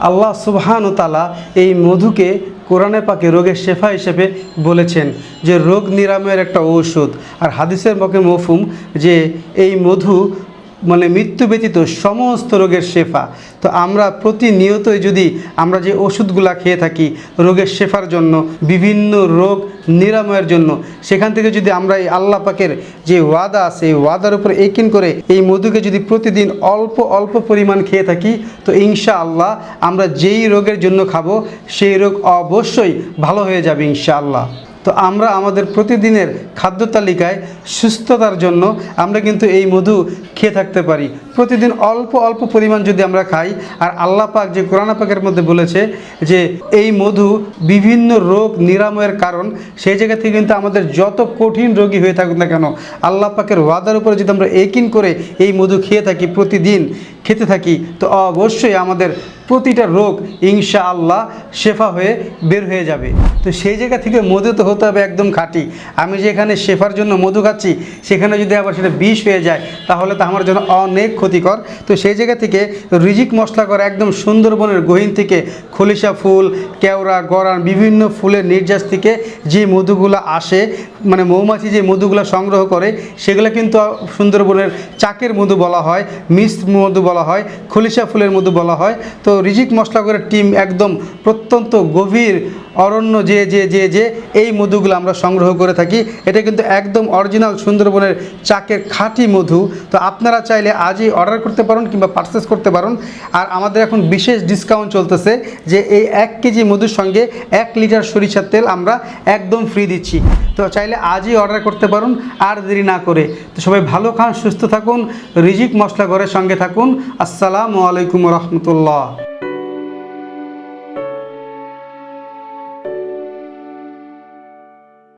আল্লাহ সুবহান তালা এই মধুকে কোরআনে পাকে রোগের শেফা হিসেবে বলেছেন যে রোগ নিরাময়ের একটা ঔষধ। আর হাদিসের পক্ষে মফুম যে এই মধু মানে মৃত্যু ব্যতীত সমস্ত রোগের শেফা। তো আমরা প্রতিনিয়তই যদি আমরা যে ওষুধগুলা খেয়ে থাকি রোগের শেফার জন্য, বিভিন্ন রোগ নিরাময়ের জন্য, সেখান থেকে যদি আমরা এই আল্লাহ পাকের যে ওয়াদা আছে, এই ওয়াদার উপর একিন করে এই মধুকে যদি প্রতিদিন অল্প অল্প পরিমাণ খেয়ে থাকি, তো ইনশা আল্লাহ আমরা যেই রোগের জন্য খাব, সেই রোগ অবশ্যই ভালো হয়ে যাবে ইনশা আল্লাহ তো আমরা আমাদের প্রতিদিনের খাদ্য তালিকায় সুস্থতার জন্য আমরা কিন্তু এই মধু খেয়ে থাকতে পারি। প্রতিদিন অল্প অল্প পরিমাণ যদি আমরা খাই, আর আল্লাহ পাক যে কোরআন পাকের মধ্যে বলেছে যে এই মধু বিভিন্ন রোগ নিরাময়ের কারণ, সেই জায়গা থেকে কিন্তু আমাদের যত কঠিন রোগী হয়ে থাকুক না কেন, আল্লাহ পাকের ওয়াদার উপরে যদি আমরা একিন করে এই মধু খেয়ে থাকি প্রতিদিন খেতে থাকি, তো অবশ্যই আমাদের প্রতিটা রোগ ইনশা আল্লাহ শেফা হয়ে বের হয়ে যাবে। তো সেই জায়গা থেকে মধু তো হতে হবে একদম খাঁটি। আমি যেখানে শেফার জন্য মধু খাচ্ছি, সেখানে যদি আবার সেটা বিষ হয়ে যায়, তাহলে তো আমার জন্য অনেক ক্ষতিকর। তো সেই জায়গা থেকে রিজিক মশলা করে একদম সুন্দরবনের গহীন থেকে খলিশা ফুল, কেওড়া গড়ান বিভিন্ন ফুলের নির্যাস থেকে যে মধুগুলো আসে মানে মৌমাছি যে মধুগুলো সংগ্রহ করে, সেগুলো কিন্তু সুন্দরবনের চাকের মধু বলা হয় মিস মধু বলা হয় খলিশা ফুলের মধু বলা হয়। তো রিজিক মশলাগরের টিম একদম প্রত্যন্ত গভীর অরণ্য যে যে যে যে, এই মধুগুলো আমরা সংগ্রহ করে থাকি, এটা কিন্তু একদম অরিজিনাল সুন্দরবনের চাকের খাঁটি মধু। তো আপনারা চাইলে আজই অর্ডার করতে পারেন কিংবা পারচেস করতে পারেন। আর আমাদের এখন বিশেষ ডিসকাউন্ট চলতেছে যে এই এক কেজি মধুর সঙ্গে এক লিটার সরিষার তেল আমরা একদম ফ্রি দিচ্ছি। তো চাইলে আজই অর্ডার করতে পারুন, আর দেরি না করে। তো সবাই ভালো খান, সুস্থ থাকুন, রিজিক মশলা ঘরের সঙ্গে থাকুন। আসসালামু আলাইকুম রহমতুল্লাহ।